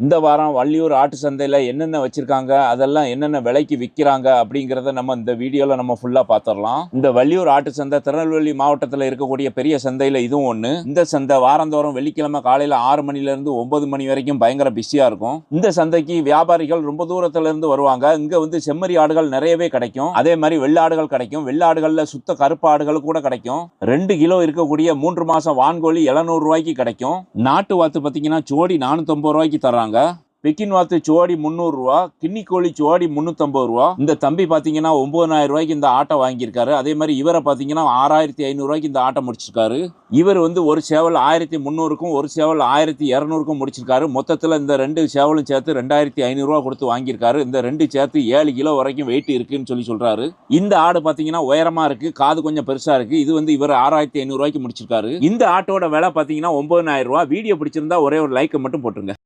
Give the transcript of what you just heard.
இந்த வாரம் வள்ளியூர் ஆட்டு சந்தையில் என்னென்ன வச்சுருக்காங்க அதெல்லாம் என்னென்ன விலைக்கு விற்கிறாங்க அப்படிங்கிறத நம்ம இந்த வீடியோவில் நம்ம ஃபுல்லாக பார்த்துடலாம் இந்த வள்ளியூர் ஆட்டு சந்தை திருநெல்வேலி மாவட்டத்தில் இருக்கக்கூடிய பெரிய சந்தையில் இதுவும் ஒன்று இந்த சந்தை வாரந்தோறும் வெள்ளிக்கிழமை காலையில் ஆறு மணிலேருந்து ஒன்பது மணி வரைக்கும் பயங்கர பிஸியாக இருக்கும். இந்த சந்தைக்கு வியாபாரிகள் ரொம்ப தூரத்துலேருந்து வருவாங்க. இங்கே வந்து செம்மறி ஆடுகள் நிறையவே கிடைக்கும். அதே மாதிரி வெள்ளாடுகள் கிடைக்கும். வெள்ளாடுகளில் சுத்த கருப்பு ஆடுகள் கூட கிடைக்கும். ரெண்டு கிலோ இருக்கக்கூடிய மூன்று மாதம் வான்கோழி 700 ரூபாய்க்கு கிடைக்கும். நாட்டு வாத்து பார்த்தீங்கன்னா ஜோடி நானூற்றம்பது ரூபாய்க்கு தர்றாங்க பெக்கின் வாத்து சோடி முந்நூறுரூவா கிண்ணி கோழி சோடி முந்நூற்றம்பது ரூபா. இந்த தம்பி பார்த்தீங்கன்னா ஒம்பதனாயிரம் ரூபாய்க்கு இந்த ஆட்டை வாங்கியிருக்காரு. அதே மாதிரி இவரை பார்த்தீங்கன்னா ஆறாயிரத்தி ஐநூறுரூவாய்க்கு இந்த ஆட்டை முடிச்சிருக்காரு. இவர் வந்து ஒரு சேவல் ஆயிரத்தி முந்நூறுக்கும் ஒரு சேவல் ஆயிரத்தி இரநூறுக்கும் முடிச்சிருக்காரு. மொத்தத்தில் இந்த ரெண்டு சேவலும் சேர்த்து ரெண்டாயிரத்தி ஐநூறுரூவா கொடுத்து வாங்கியிருக்காரு. இந்த ரெண்டு சேர்த்து ஏழு கிலோ வரைக்கும் வெயிட் இருக்குன்னு சொல்லி சொல்கிறாரு இந்த ஆடு பார்த்தீங்கன்னா உயரமாக இருக்கு காது கொஞ்சம் பெருசாக இருக்கு. இது வந்து இவர் ஆறாயிரத்தி ஐநூறுரூவாய்க்கு முடிச்சிருக்காரு. இந்த ஆட்டோட விலை பார்த்தீங்கன்னா ஒம்பதனாயிரம் ரூபா. வீடியோ பிடிச்சிருந்தா ஒரே ஒரு லைக்கை மட்டும் போட்டுருங்க.